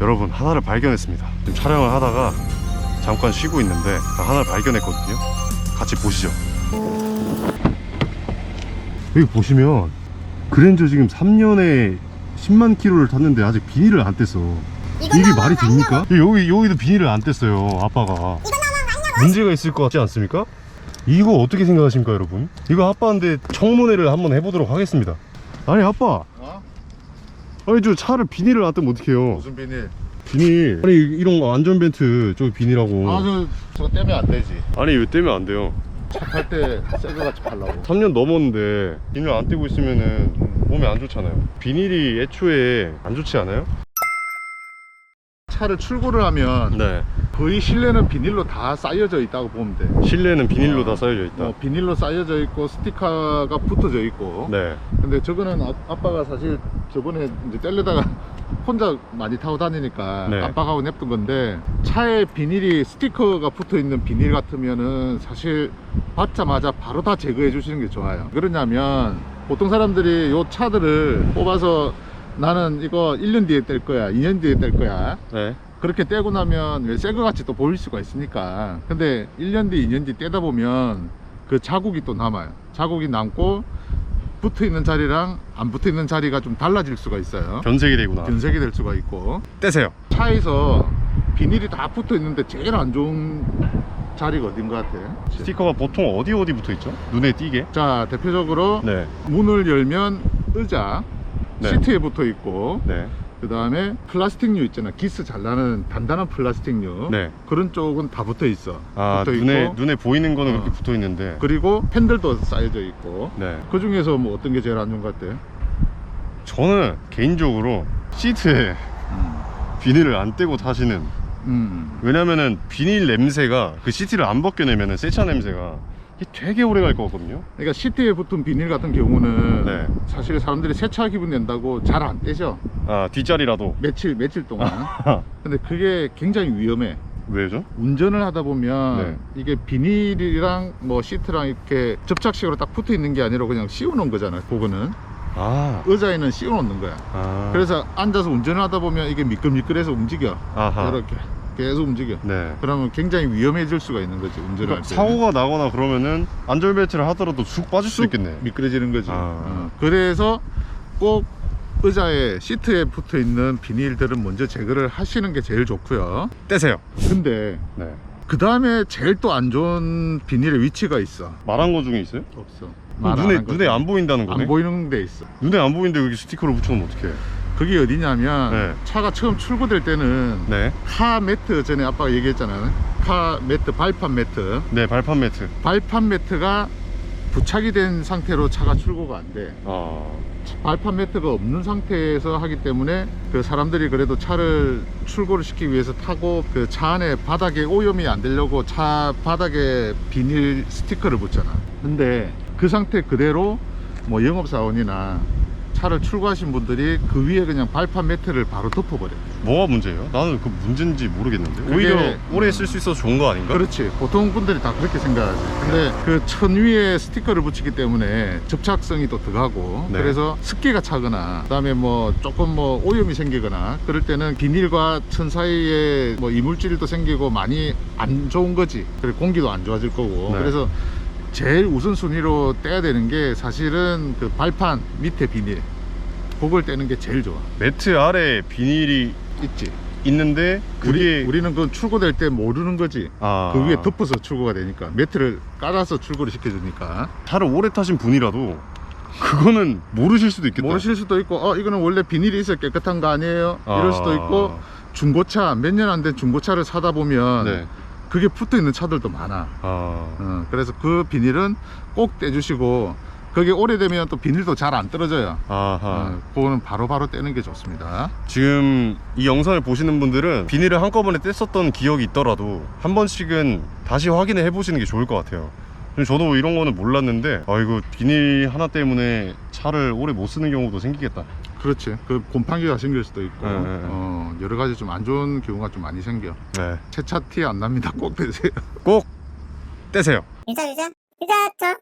여러분 하나를 발견했습니다. 지금 촬영을 하다가 잠깐 쉬고 있는데 하나를 발견했거든요. 같이 보시죠. 여기 보시면 그랜저 지금 3년에 10만 킬로를 탔는데 아직 비닐을 안 뗐어. 이게 말이 됩니까? 여기 여기도 비닐을 안 뗐어요. 아빠가. 문제가 있을 것 같지 않습니까? 이거 어떻게 생각하십니까, 여러분? 이거 아빠한테 청문회를 한번 해보도록 하겠습니다. 아니 아빠, 어? 아니 저 차를 비닐을 안 떼면 어떡해요? 무슨 비닐? 비닐. 아니 이런 거 안전벨트 저기 비닐하고. 아, 저, 저거 떼면 안 되지. 아니 왜 떼면 안 돼요? 차탈때 새거 같이 팔라고. 3년 넘었는데 비닐 안 떼고 있으면은 몸에 안 좋잖아요. 비닐이 애초에 안 좋지 않아요? 차를 출고를 하면 네. 거의 실내는 비닐로 다 쌓여져 있다고 보면 돼. 실내는 비닐로 어. 다 쌓여져 있다. 어, 비닐로 쌓여져 있고 스티커가 붙어져 있고. 네. 근데 저거는 아, 아빠가 사실 저번에 이제 떼려다가 혼자 많이 타고 다니니까 네. 아빠가 하고 냅둔 건데 차에 비닐이 스티커가 붙어 있는 비닐 같으면은 사실 받자마자 바로 다 제거해 주시는 게 좋아요. 그러냐면 보통 사람들이 요 차들을 뽑아서 나는 이거 1년 뒤에 뗄 거야, 2년 뒤에 뗄 거야. 네. 그렇게 떼고 나면 왜 새거 같이 또 보일 수가 있으니까. 근데 1년 뒤, 2년 뒤 떼다 보면 그 자국이 또 남아요. 자국이 남고 붙어 있는 자리랑 안 붙어 있는 자리가 좀 달라질 수가 있어요. 변색이 되구나. 변색이 될 수가 있고. 떼세요. 차에서 비닐이 다 붙어 있는데 제일 안 좋은 자리가 어딘 것 같아? 스티커가 보통 어디 어디 붙어 있죠? 눈에 띄게. 자, 대표적으로 네. 문을 열면 의자, 네. 시트에 붙어 있고, 네. 그 다음에 플라스틱류 있잖아. 기스 잘 나는 단단한 플라스틱류. 네. 그런 쪽은 다 붙어 있어. 아 붙어 눈에 있고, 눈에 보이는 거는 어. 그렇게 붙어 있는데. 그리고 핸들도 쌓여져 있고. 네. 그 중에서 뭐 어떤 게 제일 안 좋은 것 같아? 저는 개인적으로 시트에 비닐을 안 떼고 타시는. 음. 왜냐면은 비닐 냄새가 그 시트를 안 벗겨내면은 세차 냄새가 되게 오래 갈것 같거든요. 그러니까 시트에 붙은 비닐 같은 경우는 네. 사실 사람들이 세차 기분 낸다고 잘 안 떼죠. 아 뒷자리라도. 며칠 며칠 동안. 근데 그게 굉장히 위험해. 왜죠? 운전을 하다 보면 네. 이게 비닐이랑 뭐 시트랑 이렇게 접착식으로 딱 붙어 있는 게 아니라 그냥 씌워 놓은 거잖아. 그거는 아. 의자에는 씌워 놓는 거야. 아. 그래서 앉아서 운전을 하다 보면 이게 미끌미끌해서 움직여. 아하. 이렇게 계속 움직여. 네. 그러면 굉장히 위험해질 수가 있는 거지 운전할 그러니까 때. 사고가 나거나 그러면은 안전벨트를 하더라도 쑥 빠질 수쑥 있겠네. 미끄러지는 거지. 아. 어. 그래서 꼭 의자에 시트에 붙어 있는 비닐들은 먼저 제거를 하시는 게 제일 좋고요. 떼세요. 근데 네. 그 다음에 제일 또 안 좋은 비닐의 위치가 있어. 말한 거 중에 있어요? 없어. 눈에 한 눈에. 안 보인다는 거네. 안 보이는 데 있어. 눈에 안 보이는데 여기 스티커를 붙여놓으면 어떡해? 그게 어디냐면 네. 차가 처음 출고될 때는 네. 카 매트 전에 아빠가 얘기했잖아요. 카 매트, 발판 매트. 네 발판 매트. 발판 매트가 부착이 된 상태로 차가 출고가 안 돼. 아. 발판 매트가 없는 상태에서 하기 때문에 그 사람들이 그래도 차를 출고를 시키기 위해서 타고 그 차 안에 바닥에 오염이 안 되려고 차 바닥에 비닐 스티커를 붙잖아. 근데 그 상태 그대로 뭐 영업사원이나 차를 출고하신 분들이 그 위에 그냥 발판 매트를 바로 덮어버려. 뭐가 문제예요? 나는 그 문제인지 모르겠는데. 그게- 오히려 오래 쓸 수 있어서 좋은 거 아닌가? 그렇지. 보통 분들이 다 그렇게 생각하지. 근데 그 천 위에 스티커를 붙이기 때문에 접착성이 또 들어가고 네. 그래서 습기가 차거나 그다음에 뭐 조금 뭐 오염이 생기거나 그럴 때는 비닐과 천 사이에 뭐 이물질도 생기고 많이 안 좋은 거지. 그리고 공기도 안 좋아질 거고. 네. 그래서 제일 우선순위로 떼야 되는 게 사실은 그 발판 밑에 비닐. 그걸 떼는 게 제일 좋아. 매트 아래 비닐이 있지. 있는데 그게 우리, 우리 는 그 출고될 때 모르는 거지. 아. 그 위에 덮어서 출고가 되니까 매트를 깔아서 출고를 시켜주니까 차를 오래 타신 분이라도 그거는 모르실 수도 있겠다. 모르실 수도 있고 어 이거는 원래 비닐이 있어 깨끗한 거 아니에요 이럴 수도 아. 있고 중고차 몇 년 안 된 중고차를 사다 보면 네. 그게 붙어 있는 차들도 많아 아. 어, 그래서 그 비닐은 꼭 떼주시고 그게 오래되면 또 비닐도 잘 안 떨어져요 아하. 어, 그거는 바로바로 떼는 게 좋습니다 지금 이 영상을 보시는 분들은 비닐을 한꺼번에 뗐었던 기억이 있더라도 한 번씩은 다시 확인을 해보시는 게 좋을 것 같아요. 저도 이런 거는 몰랐는데 아 이거 비닐 하나 때문에 차를 오래 못 쓰는 경우도 생기겠다. 그렇지 그 곰팡이가 생길 수도 있고 네, 네, 네. 어, 여러 가지 좀 안 좋은 경우가 좀 많이 생겨 네. 세차 티 안 납니다 꼭 떼세요 꼭 떼세요. 유자 유자 유자 저